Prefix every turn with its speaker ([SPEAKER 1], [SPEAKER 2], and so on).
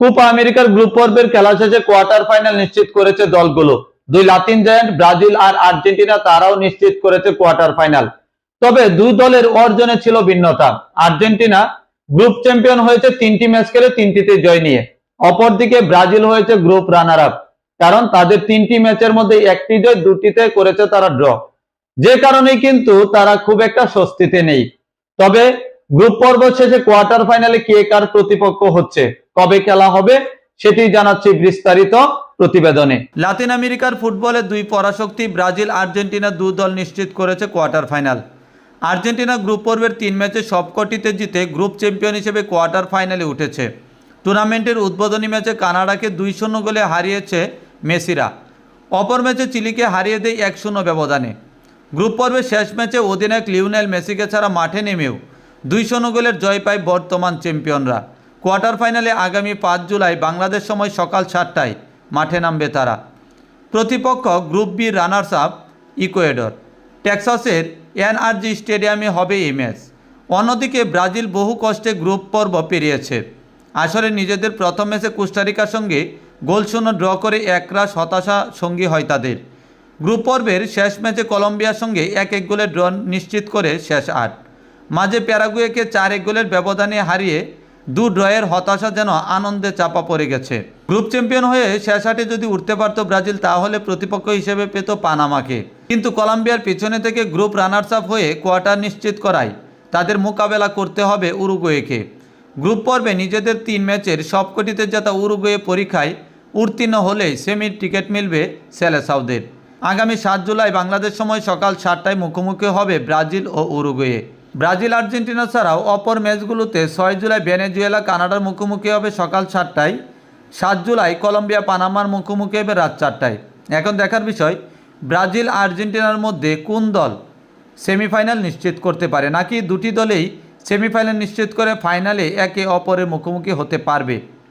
[SPEAKER 1] Copa আমেরিকার group পর্বের খেলা শেষে কোয়ার্টার ফাইনাল নিশ্চিত করেছে দলগুলো। দুই লাতিন জায়ান্ট, ব্রাজিল আর আর্জেন্টিনা তারাও নিশ্চিত করেছে কোয়ার্টার ফাইনাল। তবে দুই দলের অর্জনে ছিল ভিন্নতা। আর্জেন্টিনা গ্রুপ চ্যাম্পিয়ন হয়েছে তিনটি ম্যাচ খেলে তিনটিতে জয় নিয়ে। অপরদিকে ব্রাজিল হয়েছে গ্রুপ রানার আপ কারণ তাদের তিনটি ম্যাচের মধ্যে একটি জয় দুটিতে করেছে তারা ড্র। যে কারণে কিন্তু তারা খুব একটা স্বস্তিতে নেই। তবে গ্রুপ পর্ব শেষে কোয়ার্টার ফাইনালে কে কার প্রতিপক্ষ হচ্ছে? কবে খেলা হবে সেটি জানাচ্ছি বিস্তারিত প্রতিবেদনে। লাতিন আমেরিকার ফুটবলে দুই পরাশক্তি ব্রাজিল, আর্জেন্টিনা দু দল নিশ্চিত করেছে কোয়ার্টার ফাইনাল। আর্জেন্টিনা গ্রুপ পর্বের তিন ম্যাচে সবকটিতে জিতে গ্রুপ চ্যাম্পিয়ন হিসেবে কোয়ার্টার ফাইনালে উঠেছে। টুর্নামেন্টের উদ্বোধনী ম্যাচে কানাডাকে দুই শূন্য গোলে হারিয়েছে মেসিরা। অপর ম্যাচে চিলিকে হারিয়ে দেয় এক শূন্য ব্যবধানে। গ্রুপ পর্বের শেষ ম্যাচে অধিনায়ক লিওনেল মেসিকে ছাড়া মাঠে নেমেও দুই শূন্য গোলের জয় পায় বর্তমান চ্যাম্পিয়নরা। কোয়ার্টার ফাইনালে আগামী পাঁচ জুলাই বাংলাদেশ সময় সকাল সাতটায় মাঠে নামবে তারা। প্রতিপক্ষ group B runners up Ecuador. টেক্সাসের NRG স্টেডিয়ামে হবে এই ম্যাচ। অন্যদিকে ব্রাজিল বহু কষ্টে গ্রুপ পর্ব পেরিয়েছে। আসলে নিজেদের প্রথম ম্যাচে কোস্টারিকার সঙ্গে গোলশূন্য ড্র করে একরাশ হতাশা সঙ্গী হয় তাদের। গ্রুপ পর্বের শেষ ম্যাচে কলম্বিয়ার সঙ্গে এক এক গোলের ড্র নিশ্চিত করে শেষ আট। মাঝে প্যারাগুয়েকে চার এক গোলের ব্যবধানে হারিয়ে দু ড্রয়ের হতাশা যেন আনন্দে চাপা পড়ে গেছে। গ্রুপ চ্যাম্পিয়ন হয়ে শেষ আটে যদি উঠতে পারত ব্রাজিল, তাহলে প্রতিপক্ষ হিসেবে পেত পানামাকে। কিন্তু কলম্বিয়ার পিছনে থেকে গ্রুপ রানার্স আপ হয়ে কোয়ার্টার নিশ্চিত করায়। তাদের মোকাবেলা করতে হবে উরুগুয়েকে। গ্রুপ পর্বে নিজেদের তিন ম্যাচের সবকটিতে জেতা উরুগুয়ে পরীক্ষায় উত্তীর্ণ হলেই সেমির টিকিট মিলবে সেলেসাউদের। আগামী সাত জুলাই বাংলাদেশ সময় সকাল সাতটায় মুখোমুখি হবে ব্রাজিল ও উরুগুয়ে। ব্রাজিল, আর্জেন্টিনা ছাড়াও অপর ম্যাচগুলোতে ছয় জুলাই ভেনেজুয়েলা, কানাডার মুখোমুখি হবে সকাল সাতটায়, সাত জুলাই কলম্বিয়া, পানামার মুখোমুখি হবে রাত চারটায়। এখন দেখার বিষয়, ব্রাজিল, আর্জেন্টিনার মধ্যে কোন দল সেমিফাইনাল নিশ্চিত করতে পারে? নাকি দুটি দলেই সেমিফাইনাল নিশ্চিত করে ফাইনালে একে অপরের মুখোমুখি হতে পারবে?